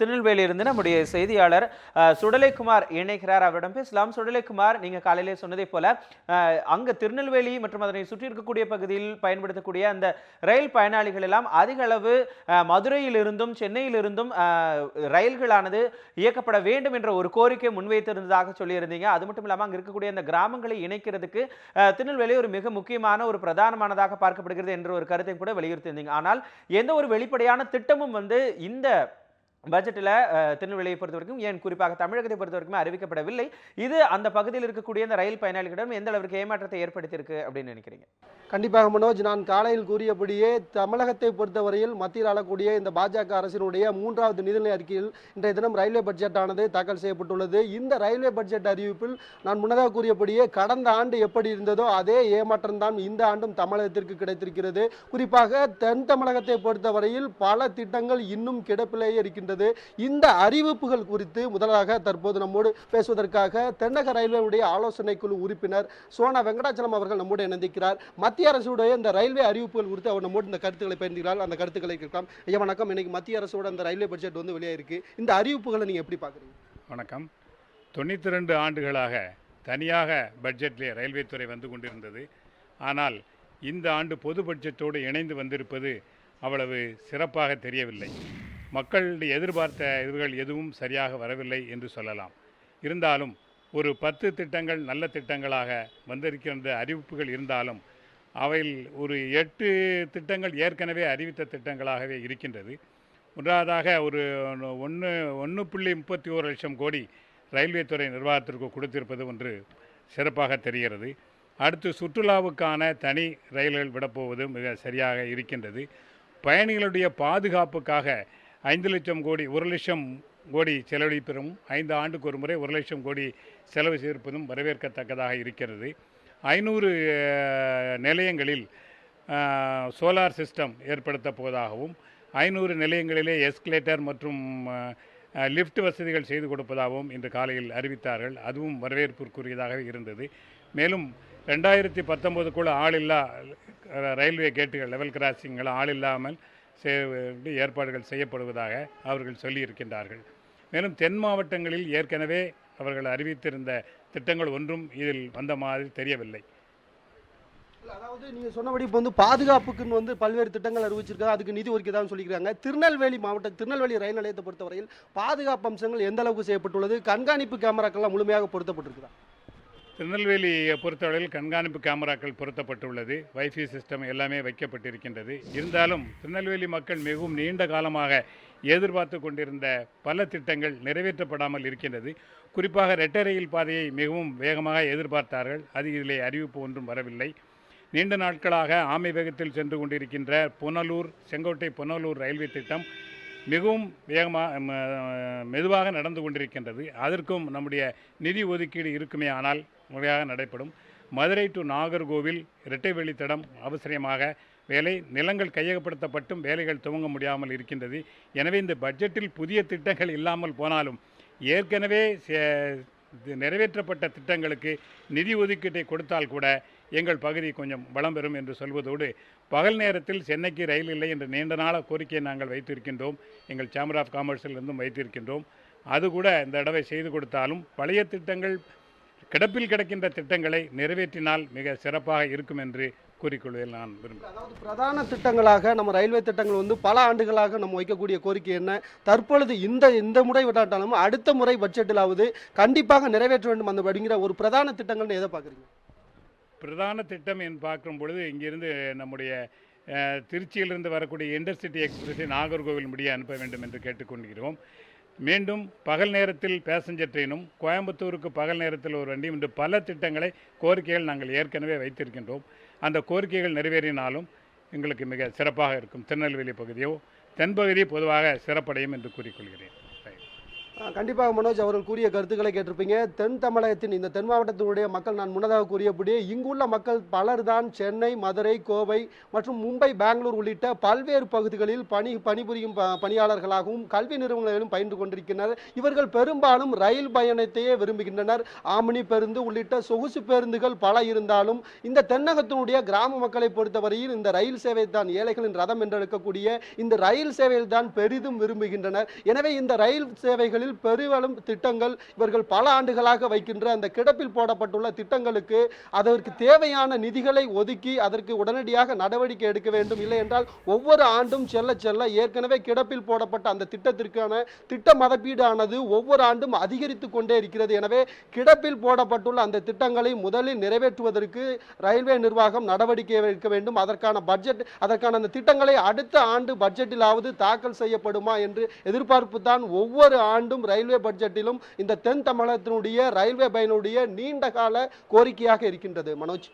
திருநெல்வேலியிலிருந்து நம்முடைய செய்தியாளர் சுடலைக்குமார் இணைக்கிறார் அவரிடம் பேசலாம். சுடலைக்குமார் நீங்கள் காலையிலே சொன்னதை போல அங்கே திருநெல்வேலி மற்றும் அதனை சுற்றி இருக்கக்கூடிய பகுதியில் பயன்படுத்தக்கூடிய அந்த ரயில் பயனாளிகள் எல்லாம் அதிக அளவு மதுரையிலிருந்தும் சென்னையிலிருந்தும் ரயில்களானது இயக்கப்பட வேண்டும் என்ற ஒரு கோரிக்கை முன்வைத்திருந்ததாக சொல்லியிருந்தீங்க. அது மட்டும் இல்லாமல் அங்கே இருக்கக்கூடிய அந்த கிராமங்களை இணைக்கிறதுக்கு திருநெல்வேலி ஒரு மிக முக்கியமான ஒரு பிரதானமானதாக பார்க்கப்படுகிறது என்ற ஒரு கருத்தை கூட வலியுறுத்தியிருந்தீங்க. ஆனால் எந்த ஒரு வெளிப்படையான திட்டமும் வந்து இந்த பட்ஜெட்டில் திருநெல்வேலியை பொறுத்த வரைக்கும் ஏன் குறிப்பாக தமிழகத்தை பொறுத்த வரைக்கும் அறிவிக்கப்படவில்லை? இது அந்த பகுதியில் இருக்கக்கூடிய இந்த ரயில் பயனாளிகளிடம் எந்த அளவிற்கு ஏமாற்றத்தை ஏற்படுத்தியிருக்கு அப்படின்னு நினைக்கிறீங்க? கண்டிப்பாக மனோஜ் நான் காலையில் கூறியபடியே தமிழகத்தை பொறுத்தவரையில் மத்தியில் ஆளக்கூடிய இந்த பாஜக அரசினுடைய மூன்றாவது நிதிநிலை அறிக்கையில் இன்றைய தினம் ரயில்வே பட்ஜெட் ஆனது தாக்கல் செய்யப்பட்டுள்ளது. இந்த ரயில்வே பட்ஜெட் அறிவிப்பில் நான் முன்னதாக கூறியபடியே கடந்த ஆண்டு எப்படி இருந்ததோ அதே ஏமாற்றம் தான் இந்த ஆண்டும் தமிழகத்திற்கு கிடைத்திருக்கிறது. குறிப்பாக தென் தமிழகத்தை பொறுத்தவரையில் பல திட்டங்கள் இன்னும் கிடப்பிலேயே இருக்கின்றது. இந்த அறிவிப்புகள் குறித்து முதலாக தற்போது நம்மோடு பேசுவதற்காக தென்னக ரயில்வேவுடைய ஆலோசனை குழு உறுப்பினர் சோனா வெங்கடாச்சலம் அவர்கள் நம்மோடு இணைந்திருக்கிறார். மத்திய அரசுடைய இந்த ரயில்வே அறிவிப்புகள் குறித்து அவர் நம்மோடு இந்த கருத்துக்களை பயந்துகிறார் அந்த கருத்துக்களை கேட்கலாம். ஐயா வணக்கம். இன்னைக்கு மத்திய அரசோட அந்த ரயில்வே பட்ஜெட் வந்து வெளியாயிருக்கு. இந்த அறிவிப்புகளை நீங்கள் எப்படி பார்க்குறீங்க? வணக்கம். தொண்ணூற்றி ரெண்டு ஆண்டுகளாக தனியாக பட்ஜெட்டிலே ரயில்வே துறை வந்து கொண்டிருந்தது. ஆனால் இந்த ஆண்டு பொது பட்ஜெட்டோடு இணைந்து வந்திருப்பது அவ்வளவு சிறப்பாக தெரியவில்லை. மக்களுடைய எதிர்பார்த்த இதுகள் எதுவும் சரியாக வரவில்லை என்று சொல்லலாம். இருந்தாலும் ஒரு பத்து திட்டங்கள் நல்ல திட்டங்களாக வந்திருக்கின்ற அறிவிப்புகள் இருந்தாலும் அவையில் ஒரு எட்டு திட்டங்கள் ஏற்கனவே அறிவித்த திட்டங்களாகவே இருக்கின்றது. முதலாவதாக ஒரு ஒன்று ஒன்று புள்ளி முப்பத்தி ஓரு லட்சம் கோடி ரயில்வே துறை நிர்வாகத்திற்கு கொடுத்திருப்பது ஒன்று சிறப்பாக தெரிகிறது. அடுத்து சுற்றுலாவுக்கான தனி ரயில்கள் விடப்போவது மிக சரியாக இருக்கின்றது. பயணிகளுடைய பாதுகாப்புக்காக ஐந்து லட்சம் கோடி ஒரு லட்சம் கோடி செலவழிப்பதும் ஐந்து ஆண்டுக்கு ஒரு முறை ஒரு லட்சம் கோடி செலவு செய்திருப்பதும் வரவேற்கத்தக்கதாக இருக்கிறது. ஐநூறு நிலையங்களில் சோலார் சிஸ்டம் ஏற்படுத்த போவதாகவும் ஐநூறு நிலையங்களிலே எஸ்கலேட்டர் மற்றும் லிஃப்ட் வசதிகள் செய்து கொடுப்பதாகவும் இன்று காலையில் அறிவித்தார்கள். அதுவும் வரவேற்புக்குரியதாக இருந்தது. மேலும் ரெண்டாயிரத்தி பத்தொம்போதுக்குள்ள ஆளில்லா ரயில்வே கேட்டுகள் லெவல் கிராசிங்கள் ஆள் இல்லாமல் ஏற்பாடுகள் செய்யப்படுவதாக அவர்கள் சொல்லியிருக்கின்றார்கள். மேலும் தென் மாவட்டங்களில் ஏற்கனவே அவர்கள் அறிவித்திருந்த திட்டங்கள் ஒன்றும் இதில் வந்த மாதிரி தெரியவில்லை. அதாவது நீங்கள் சொன்னபடி இப்போ வந்து பாதுகாப்புக்குன்னு வந்து பல்வேறு திட்டங்கள் அறிவிச்சிருக்காங்க. அதுக்கு நிதி ஒதுக்கீதான்னு சொல்லிக்கிறாங்க திருநெல்வேலி மாவட்டம் திருநெல்வேலி ரயில் நிலையத்தை பொறுத்தவரையில் பாதுகாப்பு அம்சங்கள் எந்த அளவுக்கு செய்யப்பட்டுள்ளது? கண்காணிப்பு கேமராக்கள்லாம் முழுமையாக பொருத்தப்பட்டிருக்குதா? திருநெல்வேலியை பொறுத்தவரையில் கண்காணிப்பு கேமராக்கள் பொருத்தப்பட்டுள்ளது. வைஃபை சிஸ்டம் எல்லாமே வைக்கப்பட்டிருக்கின்றது. இருந்தாலும் திருநெல்வேலி மக்கள் மிகவும் நீண்ட காலமாக எதிர்பார்த்து கொண்டிருந்த பல திட்டங்கள் நிறைவேற்றப்படாமல் இருக்கின்றது. குறிப்பாக ரெட்டை ரயில் பாதையை மிகவும் வேகமாக எதிர்பார்த்தார்கள். அது இதிலே அறிவிப்பு ஒன்றும் வரவில்லை. நீண்ட நாட்களாக ஆமை வேகத்தில் சென்று கொண்டிருக்கின்ற புனலூர் செங்கோட்டை புனலூர் ரயில்வே திட்டம் மிகவும் வேகமாக மெதுவாக நடந்து கொண்டிருக்கின்றது. அதற்கும் நம்முடைய நிதி ஒதுக்கீடு இருக்குமே ஆனால் முறையாக நடைபெறும். மதுரை டு நாகர்கோவில் இரட்டை வெளித்தடம் அவசரமாக வேலை நிலங்கள் கையகப்படுத்தப்பட்டும் வேலைகள் துவங்க முடியாமல் இருக்கின்றது. எனவே இந்த பட்ஜெட்டில் புதிய திட்டங்கள் இல்லாமல் போனாலும் ஏற்கனவே சே- நிறைவேற்றப்பட்ட திட்டங்களுக்கு நிதி ஒதுக்கீட்டை கொடுத்தால் கூட எங்கள் பகுதி கொஞ்சம் வளம் பெறும் என்று சொல்வதோடு பகல் நேரத்தில் சென்னைக்கு ரயில் இல்லை என்ற நீண்ட நாள கோரிக்கையை நாங்கள் வைத்திருக்கின்றோம். எங்கள் சேம்பர் ஆஃப் காமர்ஸிலிருந்தும் வைத்திருக்கின்றோம். அது கூட இந்த தடவை செய்து கொடுத்தாலும் பழைய திட்டங்கள் கிடப்பில் கிடக்கின்ற திட்டங்களை நிறைவேற்றினால் மிக சிறப்பாக இருக்கும் என்று கூறிக்கொள்வதில் நான் விரும்புகிறேன். அதாவது பிரதான திட்டங்களாக நம்ம ரயில்வே திட்டங்கள் வந்து பல ஆண்டுகளாக நம்ம வைக்கக்கூடிய கோரிக்கை என்ன? தற்பொழுது இந்த இந்த முறை விடாட்டாலும் அடுத்த முறை பட்ஜெட்டிலாவது கண்டிப்பாக நிறைவேற்ற வேண்டும் அந்த அப்படிங்கிற ஒரு பிரதான திட்டங்கள்னு எதை பார்க்குறீங்க? பிரதான திட்டம் என்று பார்க்கும் பொழுது இங்கிருந்து நம்முடைய திருச்சியிலிருந்து வரக்கூடிய இன்டர்சிட்டி எக்ஸ்பிரஸை நாகர்கோவில் முடிய அனுப்ப வேண்டும் என்று கேட்டுக்கொள்கிறோம். மீண்டும் பகல் நேரத்தில் பேசஞ்சர் ட்ரெயினும் கோயம்புத்தூருக்கு பகல் நேரத்தில் ஒரு வண்டியும் என்று பல திட்டங்களை கோரிக்கைகள் நாங்கள் ஏற்கனவே வைத்திருக்கின்றோம். அந்த கோரிக்கைகள் நிறைவேறினாலும் எங்களுக்கு மிக சிறப்பாக இருக்கும். திருநெல்வேலி பகுதியோ தென்பகுதி பொதுவாக சிறப்படையும் என்று கூறிக்கொள்கிறேன். கண்டிப்பாக மனோஜ் அவர்கள் கூறிய கருத்துக்களை கேட்டிருப்பீங்க. தென் தமிழகத்தின் இந்த தென் மாவட்டத்தினுடைய மக்கள் நான் முன்னதாக கூறியபடி இங்குள்ள மக்கள் பலர் தான் சென்னை மதுரை கோவை மற்றும் மும்பை பெங்களூர் உள்ளிட்ட பல்வேறு பகுதிகளில் பணி பணிபுரியும் ப- பணியாளர்களாகவும் கல்வி நிறுவனங்களிலும் பயின்று கொண்டிருக்கின்றனர். இவர்கள் பெரும்பாலும் ரயில் பயணத்தையே விரும்புகின்றனர். ஆமினி பேருந்து உள்ளிட்ட சொகுசு பேருந்துகள் பல இருந்தாலும் இந்த தென்னகத்தினுடைய கிராம மக்களை பொறுத்தவரையில் இந்த ரயில் சேவை தான் ஏழைகளின் ரதம் என்றெடுக்கக்கூடிய இந்த ரயில் சேவையில் தான் பெரிதும் விரும்புகின்றனர். எனவே இந்த ரயில் சேவைகளில் பெருவளம் திட்டங்கள் இவர்கள் பல ஆண்டுகளாக வைக்கின்ற அந்த கிடப்பில் போடப்பட்டுள்ள திட்டங்களுக்கு அதற்கு தேவையான நிதிகளை ஒதுக்கி அதற்கு உடனடியாக நடவடிக்கை எடுக்க வேண்டும். இல்லை என்றால் ஒவ்வொரு ஆண்டும் செல்ல செல்ல ஏற்கனவே கிடப்பில் போடப்பட்ட அந்த திட்டத்திற்கான திட்ட மதிப்பீடானது ஒவ்வொரு ஆண்டும் அதிகரித்து கொண்டே இருக்கிறது. எனவே கிடப்பில் போடப்பட்டுள்ள அந்த திட்டங்களை முதலில் நிறைவேற்றுவதற்கு ரயில்வே நிர்வாகம் நடவடிக்கை எடுக்க வேண்டும். அதற்கான பட்ஜெட் அதற்கான அந்த திட்டங்களை அடுத்த ஆண்டு பட்ஜெட்டிலாவது தாக்கல் செய்யப்படுமா என்று எதிர்பார்ப்பு தான் ஒவ்வொரு ஆண்டும் ரயில்வே பட்ஜெட்டிலும் இந்த தென் தமிழகத்தினுடைய ரயில்வே பயனுடைய நீண்ட கால கோரிக்கையாக இருக்கின்றது. மனோஜ்.